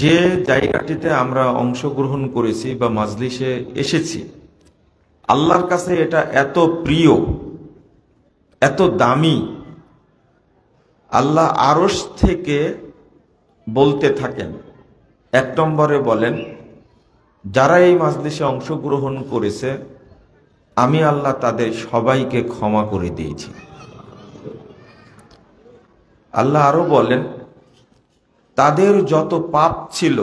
যে জায়গাটিতে আমরা অংশগ্রহণ করেছি বা মাজলিসে এসেছি, আল্লাহর কাছে এটা এত প্রিয়, এত দামি, আল্লাহ আরস থেকে বলতে থাকেন। এক নম্বরে বলেন, যারা এই মাজলিসে অংশগ্রহণ করেছে, আমি আল্লাহ তাদের সবাইকে ক্ষমা করে দিয়েছি। আল্লাহ আরও বলেন তাদের যত পাপ ছিল,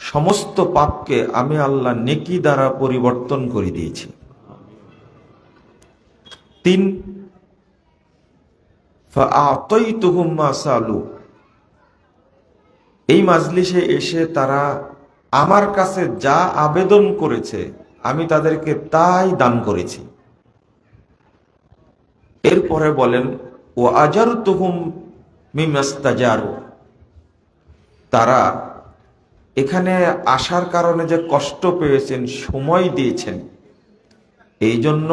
সমস্ত পাপকে আমি আল্লাহ নেকি দ্বারা পরিবর্তন করে দিয়েছি তিন এই মাজলিসে এসে তারা আমার কাছে যা আবেদন করেছে, আমি তাদেরকে তাই দান করেছি। এরপরে বলেন ও আজার তুহুম মিমাস্তাজারু। তারা এখানে আসার কারণে যে কষ্ট পেয়েছেন, সময় দিয়েছেন, এই জন্য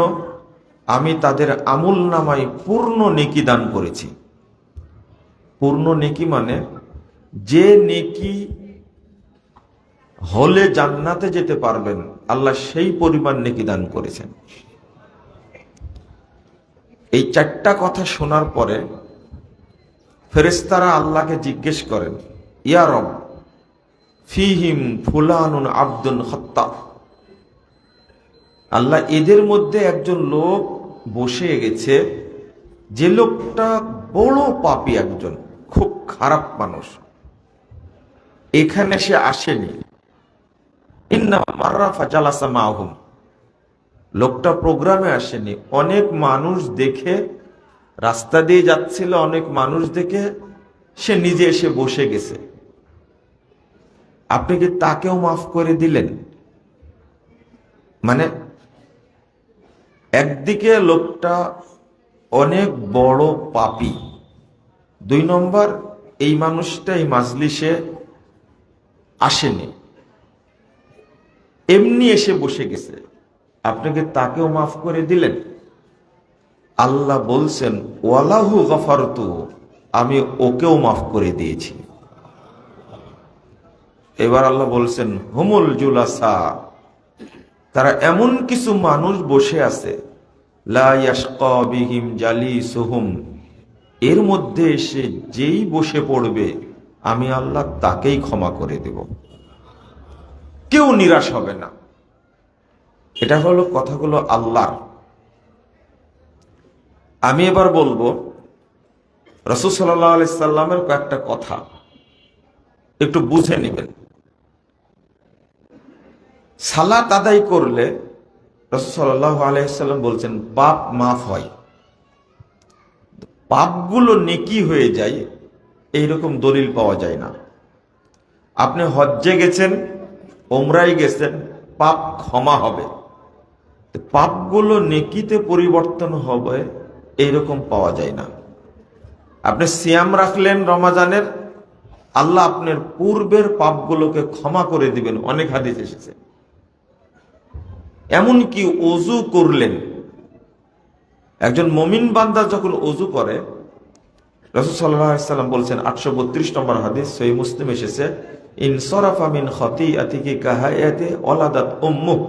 আমি তাদের আমুল নামাই পূর্ণ নেকি দান করেছি। পূর্ণ নেকি মানে যে নেকি হলে জান্নাতে যেতে পারবেন, আল্লাহ সেই পরিমাণ নেকি দান করেছেন। এই চারটা কথা শোনার পরে ফেরেস্তারা আল্লাহকে জিজ্ঞেস করেন ইয়া রব, ফিহিম ফুলানুন আব্দুল হত্যা আল্লাহ এদের মধ্যে একজন লোক বসে গেছে। যে লোকটা বড় পাপি একজন, খুব খারাপ মানুষ। এখানে সে আসেনি। লোকটা প্রোগ্রামে আসেনি। অনেক মানুষ দেখে, রাস্তা দিয়ে যাচ্ছিল অনেক মানুষ দেখে, সে নিজে এসে বসে গেছে। আপনি কি তাকেও মাফ করে দিলেন? মানে একদিকে লোকটা অনেক বড় পাপি, দুই নম্বর, এই মানুষটা এই মাজলিসে আসেনি। এমনি এসে বসে গেছে। আপনাকে তাকেও মাফ করে দিলেন? আল্লাহ বলছেন, ওয়ালাহু গফারতু আমি ওকেও মাফ করে দিয়েছি। এবার আল্লাহ বলছেন, হুমুল জুলাসা, তারা এমন কিছু মানুষ বসে আছে, লা ইয়াশকা বিহিম জালিসুহুম, এর মধ্যে এসে যেই বসে পড়বে, আমি আল্লাহ তাকেই ক্ষমা করে দেব। কেউ নিরাশ হবে না। এটা হলো কথাগুলো আল্লাহর। আমি এবার বলব, রসুল সাল্লাহ সাল্লামের কয়েকটা কথা, একটু বুঝে নেবেন। সালাত আদায় করলে রসুল সাল্লাহ আলাইসাল্লাম বলছেন পাপ মাফ হয়। পাপগুলো নেকি হয়ে যায়, এইরকম দলিল পাওয়া যায় না। আপনি হজ্জে গেছেন, ওমরাই গেছেন, পাপ ক্ষমা হবে। পাপগুলো নেকিতে পরিবর্তন হবে, এইরকম পাওয়া যায় না। আপনি সিয়াম রাখলেন রমাজানের, আল্লাহ আপনার পূর্বের পাপগুলোকে ক্ষমা করে দিবেন। অনেক হাদিস এসেছে। এমনকি অজু করলেন। একজন মমিন বান্দা যখন অজু করে, রসুল সাল্লাম বলছেন, আটশো বত্রিশ নম্বর হাদিস সই মুসলিম এসেছে ইনসরাফামিন খতি আতিকি কাহায়াতে অলাদাত উম্মুখ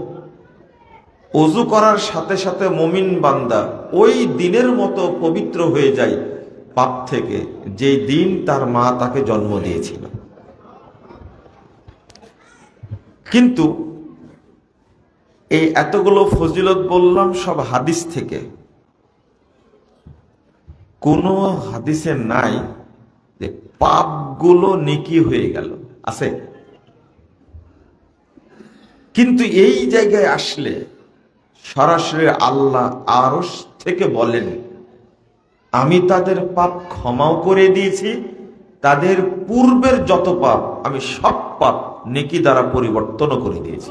অজু করার সাথে সাথে মমিন বান্দা ওই দিনের মতো পবিত্র হয়ে যায় পাপ থেকে যে দিন তার মা তাকে জন্ম দিয়েছিল। কিন্তু এই এতগুলো ফজিলত বললাম সব হাদিস থেকে। কোন হাদিসে নাই যে পাপগুলো নেকি হয়ে গেল। আছে? কিন্তু এই জায়গায় আসলে সরাসরি আল্লাহ আরস থেকে বলেন, আমি তাদের পাপ ক্ষমাও করে দিয়েছি, তাদের পূর্বের যত পাপ আমি সব পাপ নেকি দ্বারা পরিবর্তনও করে দিয়েছি।